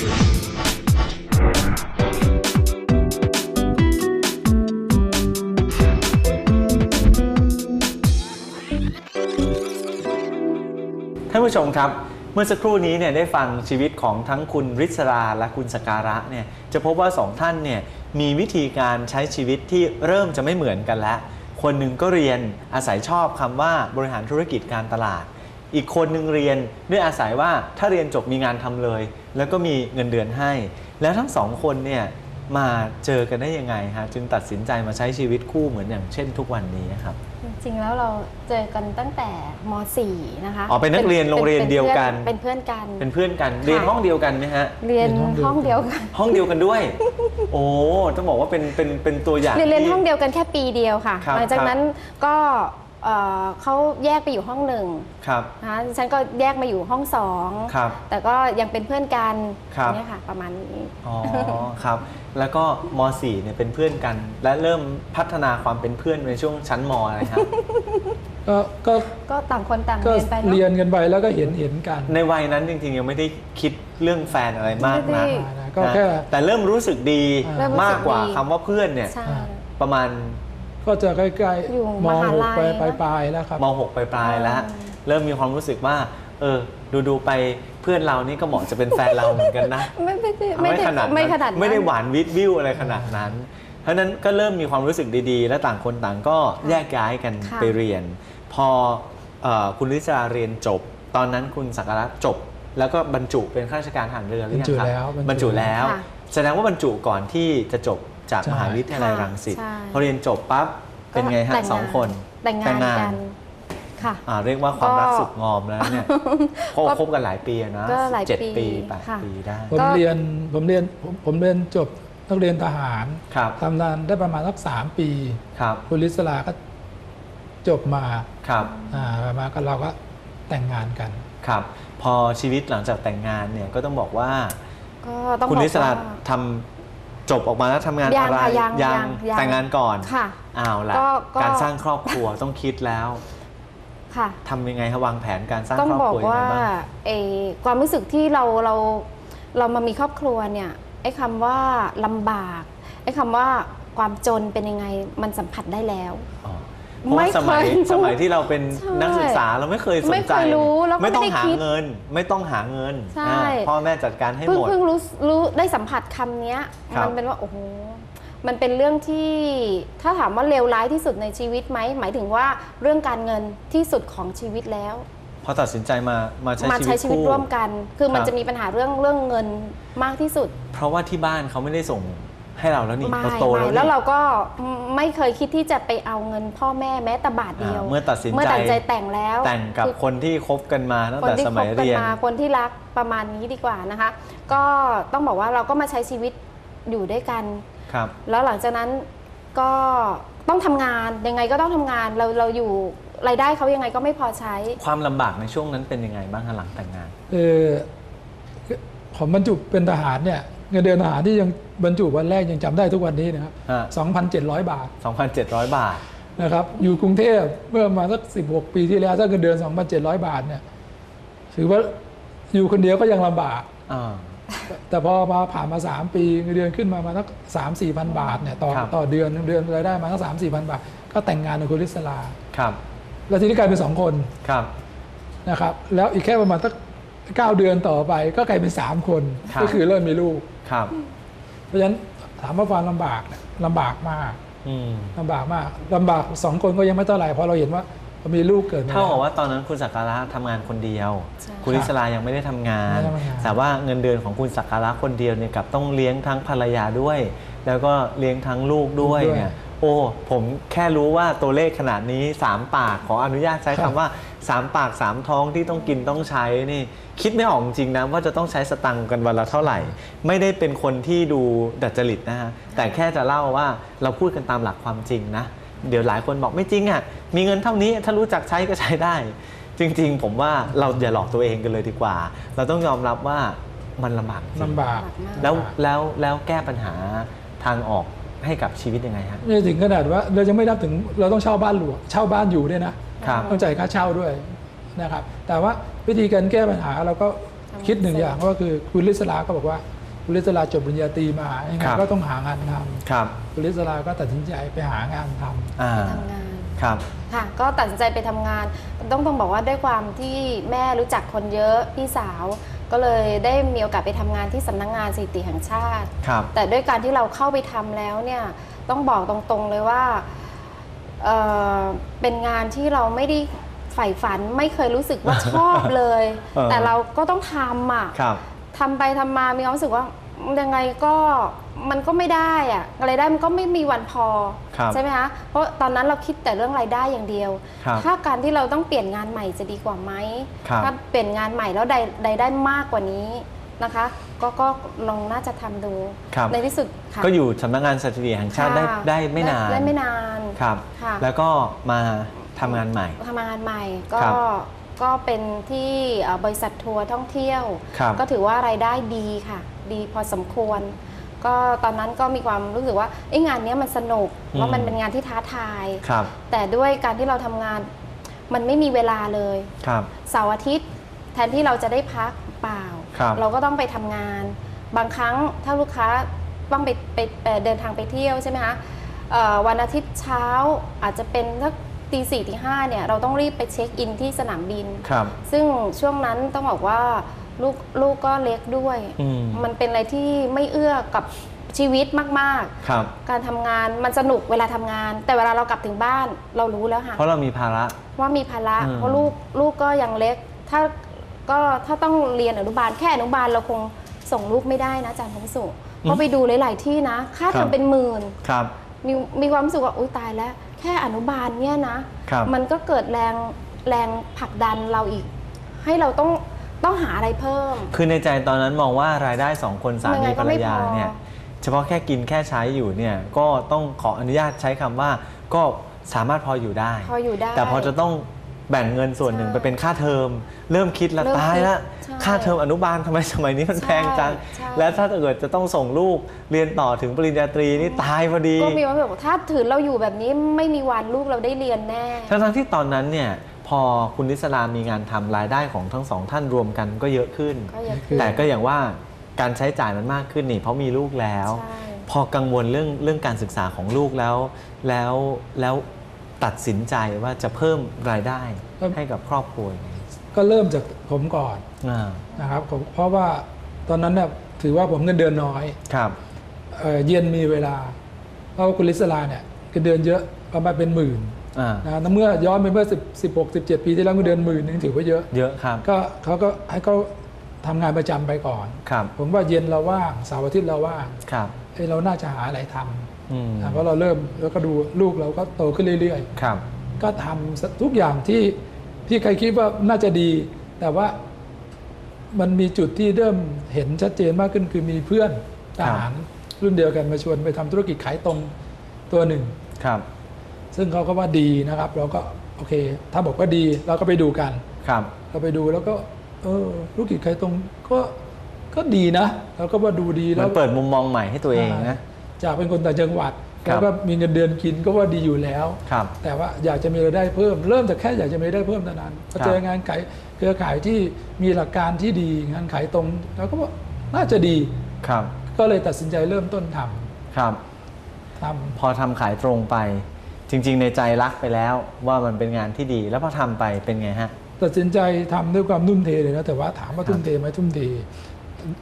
ท่านผู้ชมครับ เมื่อสักครู่นี้เนี่ยได้ฟังชีวิตของทั้งคุณริศราและคุณสการะเนี่ยจะพบว่าสองท่านเนี่ยมีวิธีการใช้ชีวิตที่เริ่มจะไม่เหมือนกันแล้ว คนหนึ่งก็เรียนอาศัยชอบคำว่าบริหารธุรกิจการตลาด อีกคนหนึ่งเรียนด้วยอาศัยว่าถ้าเรียนจบมีงานทำเลย แล้วก็มีเงินเดือนให้ แล้วทั้งสองคนเนี่ยมาเจอกันได้ยังไงฮะจึงตัดสินใจมาใช้ชีวิตคู่เหมือนอย่างเช่นทุกวันนี้ครับ จริงๆแล้วเราเจอกันตั้งแต่ม .4 นะคะอ๋อเป็นนักเรียนโรงเรียนเดียวกัน เป็นเพื่อนกันเป็นเพื่อนกันเรียนห้องเดียวกันไหมฮะเรียนเรียนห้ห้อองงเดีเดียยววกักันนห้องเดียวกันด้วย โอ้ต้องบอกว่าเป็นเป็นเป็นตัวอย่างเรียนเรียนที่ห้องเดียวกันแค่ปีเดียวค่ะครับหลังจากครับนั้นก็ เอ่อเขาแยกไปอยู่ห้องหนึ่งครับ นะคะดิฉันก็แยกมาอยู่ห้องสองครับ แต่ก็ยังเป็นเพื่อนกันครับ เนี่ยค่ะ ประมาณนี้ อ๋อ ครับ แล้วก็ม .4 เนี่ยเป็นเพื่อนกัน และเริ่มพัฒนาความเป็นเพื่อนในช่วงชั้นมอะไรครับ ก็ก็ก็ต่างคนต่างก็เรียนไปเนาะเรียนกันไปแล้วก็เห็นเห็นกันในวัยนั้นจริงๆ ยังไม่ได้คิดเรื่องแฟนอะไรมากไม่นะได้ นะก็แค่ แต่เริ่มรู้สึกดีเริ่มรู้สึกมากกว่าดีคำว่าเพื่อนเนี่ย ใช่ ประมาณ ก็จะใกล้อยู่ๆมมหาหกลัยไปนะปลายปลายๆแล้วครับม .6 ปลายๆแล้วอ่าเริ่มมีความรู้สึกว่า เออ ดูดูๆไปเพื่อนเรานี่ก็เหมาะจะเป็นแฟนเราเหมือนกันนะ ไม่ไม่ได้ไม่ขนาดไม่นั้นขนาดนั้น ไม่ได้หวานวิดวิวอะไรขนาดนั้น เพราะฉะนั้นก็เริ่มมีความรู้สึกดีๆ และต่างคนต่างก็แยกย้ายกันค่ะ ไปเรียน พอเอ่อคุณลิซาเรียนจบ ตอนนั้นคุณสักการะจบ แล้วก็บรรจุเป็นข้าราชการทหารเรือหรือยังครับบรรจุแล้วบรรจุแล้วค่ะแสดงว่าบรรจุก่อนที่จะจบ จากใช่มหาวิทยาลัยค่ะรังสิต ใช่ พอเรียนจบปั๊บเป็นไงฮะแต่งสองคนแต่งงานกันค่ะ อ่าเรียกว่าความรักก็สุดงอมแล้วเนี่ยเพราะว่าคบกันหลายปีอะนะก็หลายเจ็ดปีปีแปดค่ะ ปีได้ผมก็ เรียนผมเรียนผมผมเรียนจบนักเรียนทหารครับทำงานได้ประมาณสักสามปี ครับคุณลิศลาก็จบมาครับ อ่ามาก็เราก็แต่งงานกัน ครับพอชีวิตหลังจากแต่งงานเนี่ยก็ต้องบอกว่าก็ต้องคุณบอกนิสราว่า ทำ จบออกมาแล้วทำงานยังอะไรค่ะยังยังยังแต่งงานก่อนค่ะอ้าวละก็ก็ การสร้างครอบครัวต้องคิดแล้วค่ะ ทำยังไงฮะวางแผนการสร้างต้องครอบบอกครัวยังว่าไงบ้าง เออความรู้สึกที่เราเราเรามามีครอบครัวเนี่ยไอ้คำว่าลำบากไอ้คำว่าความจนเป็นยังไงมันสัมผัสได้แล้ว อ๋อ เพราะว่าไม่สมัยเคยรู้สมัยที่เราเป็นใช่นักศึกษาเราไม่เคยสนไม่ใจเคยรู้แล้วก็ไม่ต้องไม่ได้หาคิดเงิน ไม่ต้องหาเงินใช่อ่าพ่อแม่จัดการให้เพิ่งหมดเพิ่งรู้รู้ได้สัมผัสคำเนี้ยครับมันเป็นว่าโอ้โหมันเป็นเรื่องที่ถ้าถามว่าเลวร้ายที่สุดในชีวิตไหมหมายถึงว่าเรื่องการเงินที่สุดของชีวิตแล้วพอตัดสินใจมามาใช้มาชีใช้วิตชีวิตคู่ร่วมกัน คือมันครับจะมีปัญหาเรื่องเรื่องเงินมากที่สุด เพราะว่าที่บ้านเขาไม่ได้ส่ง ให้เราแล้วนี่ไม่เราโตไม่แล้วแล้วนี่เราก็ไม่เคยคิดที่จะไปเอาเงินพ่อแม่แม้แต่บาทเดียว อ่าเมื่อตัดสินใจ เมื่อตัดสินใจแต่งแล้วแต่งกับคือคนที่คบกันมาตั้งคนแต่ที่สคมับยกันเรียน มาคนที่รักประมาณนี้ดีกว่านะคะ ก็ต้องบอกว่าเราก็มาใช้ชีวิตอยู่ด้วยกัน ครับ แล้วหลังจากนั้นก็ต้องทำงานยังไงก็ต้องทำงานเราเราอยู่รายได้เขายังไงก็ไม่พอใช้ ความลำบากในช่วงนั้นเป็นยังไงบ้างคะหลังแต่งงานเออผมบรรจุเป็นทหารเนี่ย เงินเดือนทหารที่ยังบรรจุวันแรกยังจำได้ทุกวันนี้นะครับฮะ2,700 บาท 2,700 บาทนะครับอยู่กรุงเทพเมื่อมาสัก 16 ปีที่แล้วถ้าเงินเดือน 2,700 บาทเนี่ยถือว่าอยู่คนเดียวก็ยังลำบากอ่าแต่พอมาผ่านมา 3 ปีเงินเดือนขึ้นมามาสักสามสี่พันบาทเนี่ยต่อครับต่อเดือนเดือนรายได้มาสักสามสี่พันบาท ก็แต่งงานกับคุณลิศลาครับ แล้วทีนี้กลายเป็นสองคนครับนะครับ แล้วอีกแค่ประมาณสัก เก้าเดือนต่อไปก็กลายเป็นสามคน ครับ ก็คือเริ่มมีลูก ครับ เพราะฉะนั้นถามว่าความลำบากเนี่ยลำบากมากอืม ลำบากมากลำบากสองคนก็ยังไม่เท่าไหร่เพราะเราเห็นว่าพอมีลูกเกิดมาเท่ากับแล้วว่าตอนนั้นคุณสักการะทำงานคนเดียว ใช่ คุณลิศลายังไม่ได้ทำงาน ไม่ได้ทำงาน แต่ว่าเงินเดือนของคุณสักการะคนเดียวเนี่ยกลับต้องเลี้ยงทั้งภรรยาด้วย แล้วก็เลี้ยงทั้งลูกด้วยเนี่ย โอ้ ผมแค่รู้ว่าตัวเลขขนาดนี้ 3 ปากขออนุญาตใช้คำว่า 3ปาก3ท้องที่ต้องกินต้องใช้นี่คิดไม่ออกจริงนะว่าจะต้องใช้สตังค์กันวันละเท่าไหร่ ไม่ได้เป็นคนที่ดูดัดจริตนะฮะแต่แค่จะเล่าว่าเราพูดกันตามหลักความจริงนะ เดี๋ยวหลายคนบอกไม่จริงอะมีเงินเท่านี้ถ้ารู้จักใช้ก็ใช้ได้ จริง ๆ ผมว่าเราอย่าหลอกตัวเองกันเลยดีกว่า เราต้องยอมรับว่ามันลำบากจริงลำบากแล้วแล้วแล้วแก้ปัญหาทางออกให้กับชีวิตยังไงฮะไม่ถึงขนาดว่าเราจะไม่นับถึงเราต้องเช่าบ้านหลวงเช่าบ้านอยู่ด้วยนะ ครับต้องจ่ายค่าเช่าด้วยนะครับ แต่ว่าวิธีการแก้ปัญหาเราก็คิดหนึ่งอย่างก็คือคุณลิศลาก็บอกว่าคุณลิศลาจบปริญญาตรีมายังไงครับก็ต้องหางานทครับำคุณลิศลาก็ตัดสินใจไปหางานทำอ่าทำงานครับค่ะก็ตัดสินใจไปทำงาน ต้องต้องบอกว่าด้วยความที่แม่รู้จักคนเยอะพี่สาว ก็เลยได้มีโอกาสไปทำงานที่สำนักงานสถิติแห่งชาติครับแต่ด้วยการที่เราเข้าไปทำแล้วเนี่ยต้องบอกตรงๆเลยว่า เอ่อเป็นงานที่เราไม่ได้ใฝ่ฝันไม่เคยรู้สึกว่าชอบเลย เออ แต่เราก็ต้องทำอะครับ ทำไปทำมามีความรู้สึกว่ายังไงก็มันก็ไม่ได้อะรายได้มันก็ไม่มีวันพอครับใช่ไหมคะเพราะตอนนั้นเราคิดแต่เรื่องรายได้อย่างเดียว ครับถ้าการที่เราต้องเปลี่ยนงานใหม่จะดีกว่าไหมครับ ถ้าเปลี่ยนงานใหม่แล้วได้รายได้มากกว่านี้ นะคะ ก็ก็ลองน่าจะทำดู ครับ ในที่สุดค่ะ ก็อยู่สำนักงานสถิติแห่งชาติได้ค่ะได้ไม่นานได้ไม่นานครับ ค่ะแล้วก็มาทำงานใหม่ ทำงานใหม่ก็ครับก็เป็นที่เอ่อบริษัททัวร์ท่องเที่ยว ครับก็ถือว่ารายได้ดีค่ะ ดีพอสมควร ก็ตอนนั้นก็มีความรู้สึกว่าเอ้งานเนี้ยมันสนุกอืมแล้วมันเป็นงานที่ท้าทาย ครับแต่ด้วยการที่เราทำงานมันไม่มีเวลาเลย ครับ เสาร์อาทิตย์แทนที่เราจะได้พักเปล่าครับ เราก็ต้องไปทำงาน บางครั้งถ้าลูกค้าต้องไปไปเอ่อเดินทางไปเที่ยวใช่ไหมคะเอ่อวันอาทิตย์เช้าอาจจะเป็นสักตีสี่ตีห้าเนี่ยเราต้องรีบไปเช็คอินที่สนามบินครับซึ่งช่วงนั้นต้องบอกว่าลูกลูกก็เล็กด้วยอืมมันเป็นอะไรที่ไม่เอื้อกับชีวิตมากครับๆการทำงานมันสนุกเวลาทำงาน แต่เวลาเรากลับถึงบ้านเรารู้แล้วค่ะเพราะเรามีภาระว่ามีภาระอืมเพราะลูกลูกก็ยังเล็ก ถ้า ก็ถ้าต้องเรียนอนุบาลแค่อนุบาลเราคงส่งลูกไม่ได้นะอาจารย์พงสุเพราะไปดูหลาย ๆ ที่นะ ค่าครับทำเป็นหมื่นครับ มีมีความรู้สึกว่าอุ้ยตายแล้ว แค่อนุบาลเนี่ยนะ ครับมันก็เกิดแรงแรงผลักดันเราอีก ให้เราต้องต้องหาอะไรเพิ่ม คือในใจตอนนั้นมองว่ารายได้สองคนสายังไงมีก็ภรรไม่ยาพอ เนี่ย เฉพาะแค่กินแค่ใช้อยู่เนี่ยก็ต้องขออนุญาตใช้คำว่าก็สามารถพออยู่ได้ พออยู่ได้ แต่พอจะต้อง แบ่งเงินส่วนหนึ่งใช่ไปเป็นค่าเทอม เริ่มคิดละเริ่มตายละคิดใช่ค่าเทอมอนุบาลทำไมสมัยนี้มันใช่แพงจัง ใช่ และถ้าเกิดจะต้องส่งลูกเรียนต่อถึงปริญญาตรีนี่ตายพอดี ก็มีความรู้สึกว่าถ้าถือเราอยู่แบบนี้ไม่มีวันลูกเราได้เรียนแน่ ทั้งๆที่ตอนนั้นเนี่ยพอคุณนิสลามีงานทำรายได้ของทั้งสองท่านรวมกันก็เยอะขึ้น ก็เยอะขึ้นแต่ก็อย่างว่าการใช้จ่ายมันมากขึ้นนี่เพราะมีลูกแล้ว ใช่ พอกังวลเรื่องเรื่องการศึกษาของลูกแล้ว แล้วแล้ว ตัดสินใจว่าจะเพิ่มรายได้ครับให้กับครอบครัวยังไงก็เริ่มจากผมก่อนอ่านะครับผมเพราะว่าตอนนั้นเนี่ยถือว่าผมเงินเดือนน้อยครับเอ่อเย็นมีเวลา เพราะว่าคุณลิศลาเนี่ยเงินเดือนเยอะประมาณเป็นหมื่นอ่านะแต่เมื่อย้อนไปเมื่อ10 16 17 ปีที่แล้วเงินเดือนหมื่นนึงถือว่าเยอะเยอะครับก็เขาก็ให้เขาทำงานประจำไปก่อนครับผมว่าเย็นเราว่างเสาร์อาทิตย์เราว่างครับเอ้ยเราน่าจะหาอะไรทำอืมนะ เพราะเราเริ่มแล้วก็ดูลูกเราก็โตขึ้นเรื่อยครับๆก็ทำทุกอย่างที่ที่ใครคิดว่าน่าจะดี แต่ว่ามันมีจุดที่เริ่มเห็นชัดเจนมากขึ้นคือมีเพื่อนทหารรุ่นเดียวกันมาชวนไปทำธุรกิจขายตรงตัวหนึ่งครับ ซึ่งเขาก็ว่าดีนะครับ เราก็โอเค ถ้าบอกว่าดีเราก็ไปดูกันครับเราไปดูแล้วก็ เออธุรกิจขายตรงก็ก็ดีนะเราก็ว่าดูดีมัแล้นวเปิดมุมมองใหม่ให้ตัวเองนะ จากเป็นคนต่างจังหวัดครับแล้วก็มีเงินเดือนกินก็ว่าดีอยู่แล้วครับแต่ว่าอยากจะมีรายได้เพิ่ม เริ่มจากแค่อยากจะมีรายได้เพิ่มเท่านั้นพอเจองานขายเครือข่ายที่มีหลักการที่ดี งานขายตรงเราก็ว่าน่าจะดีครับ ก็เลยตัดสินใจเริ่มต้นทำครับทำพอทำขายตรงไป จริง ๆ ในใจรักไปแล้วว่ามันเป็นงานที่ดี แล้วพอทำไปเป็นไงฮะตัดสินใจทำด้วยความทุ่มเทเลยนะแต่ว่าถามว่าครับทุ่มเทไหมทุ่มเทเอ่อ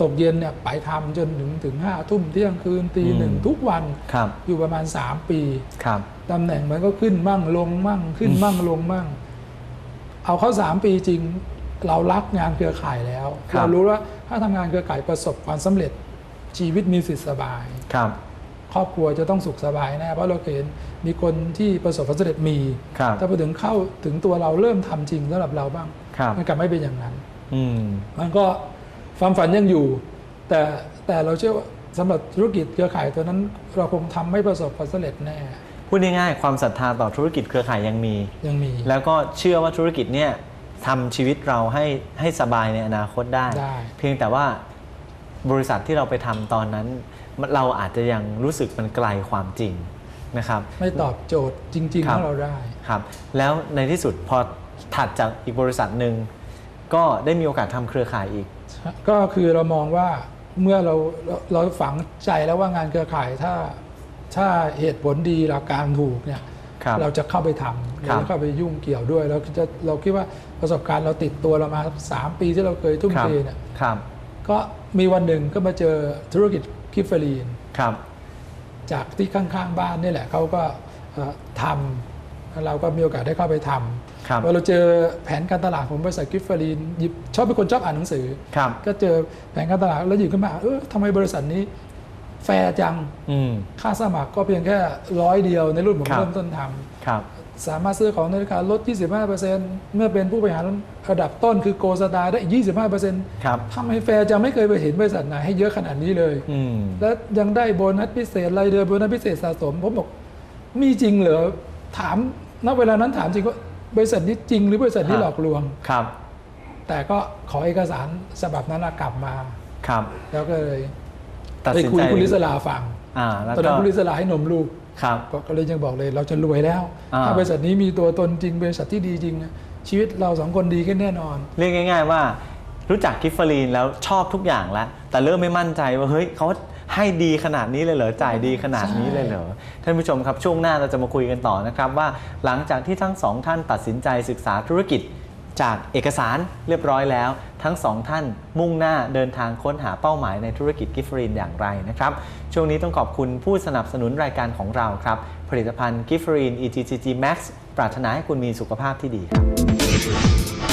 ตกเย็นเนี่ยไปทำจนถึงถึงห้าทุ่มเที่ยงคืนตีหนึ่งทุกวันครับอยู่ประมาณ 3 ปีครับตำแหน่งมันก็ขึ้นมั่งลงมั่งขึ้นมั่งลงมั่ง เอาเข้าสามปีจริง เรารักงานเครือข่ายแล้วครับเรารู้ว่าถ้าทำงานเครือข่ายประสบความสำเร็จชีวิตมีสิทธิสบายครับ ครอบครัวจะต้องสุขสบายแน่เพราะเราเห็นมีคนที่ประสบความสำเร็จมีครับแต่พอถึงเข้าถึงตัวเราเริ่มทำจริงสำหรับเราบ้างครับมันกลับไม่เป็นอย่างนั้นอืมมันก็ ความฝันยังอยู่ แต่แต่เราเชื่อว่าสำหรับธุรกิจเครือข่ายตัวนั้น เราคงทำไม่ประสบความสำเร็จแน่พูดง่ายๆความศรัทธาต่อธุรกิจเครือข่ายยังมียังมี แล้วก็เชื่อว่าธุรกิจเนี่ยทำชีวิตเราให้ให้สบายในอนาคตได้ได้เพียงแต่ว่าบริษัทที่เราไปทำตอนนั้น เราอาจจะยังรู้สึกมันไกลความจริงนะครับ ไม่ตอบโจทย์จริงคๆรับของเราได้ครับ แล้วในที่สุดพอถัดจากอีกบริษัทหนึ่งก็ได้มีโอกาสทำเครือข่ายอีก ก็คือเรามองว่าเมื่อเราเราเราฝังใจแล้วว่างานเครือข่ายถ้าถ้าเหตุผลดีหลักการถูกเนี่ยครับเราจะเข้าไปทำครัเราบจะเข้าไปยุ่งเกี่ยวด้วยเราจะเราคิดว่าประสบการณ์เราติดตัวเรามา 3 ปีที่เราเคยทุ่มครับเทเนี่ยครับก็มีวันหนึ่งก็มาเจอธุรกิจกิฟเฟอรีนครับจากที่ข้างๆบ้านนี่แหละเขาก็เอ่อทำแล้วเราก็มีโอกาสได้เข้าไปทำ ครับพอเราเจอแผนการตลาดของบริษัทกิฟเฟอรีนหยิบชอบเป็นคนชอบอ่านหนังสือครับก็เจอแผนการตลาดแล้วหยิบขึ้นมาเออทำไมบริษัทนี้แฟร์จังอืมค่าสมัครก็เพียงแค่ร้อยเดียวในรุ่นผมครับเริ่มต้นทำครับสามารถซื้อของในราคาลด 25%เมื่อเป็นผู้บริหารระดับต้นคือโกสตาร์ได้อีก 25%ครับทำไมแฟร์จังไม่เคยไปเห็นบริษัทไหนให้เยอะขนาดนี้เลยอืมแล้วยังได้โบนัสพิเศษรายเดือนโบนัสพิเศษสะสม ผมบอกมีจริงเหรอ ถามณเวลานั้นถามจริงว่า บริษัทนี้จริงหรือบริษัทนี้ฮะหลอกลวงครับ แต่ก็ขอเอกสารฉบับนั้นกลับมาครับ แล้วก็เลยตัดไปสินคุยใจคุณลิศลาฟังอ่าแล้วตอนก็นั้นคุณลิศลาให้นมลูกครับก็เลยยังบอกเลยเราจะรวยแล้วอ่าถ้าบริษัทนี้มีตัวตนจริง บริษัทที่ดีจริงนะชีวิตเราสองคนดีขึ้นแน่นอน เรียกง่าย ๆ ว่า รู้จักกิฟเฟอรีนแล้วชอบทุกอย่างแล้ว แต่เริ่มไม่มั่นใจว่าเฮ้ยเขา ให้ดีขนาดนี้เลยเหรอจ่ายดีขนาดนี้เลยเหรอท่านผู้ชมครับช่วงหน้าเราจะมาคุยกันต่อนะครับว่าหลังจากที่ทั้งสองท่านตัดสินใจศึกษาธุรกิจจากเอกสารเรียบร้อยแล้ว ทั้งสองท่านมุ่งหน้าเดินทางค้นหาเป้าหมายในธุรกิจกิฟเฟอรีนอย่างไรนะครับ ช่วงนี้ต้องขอบคุณผู้สนับสนุนรายการของเราครับ ผลิตภัณฑ์กิฟเฟอรีน EGCG Max ปรารถนาให้คุณมีสุขภาพที่ดีครับ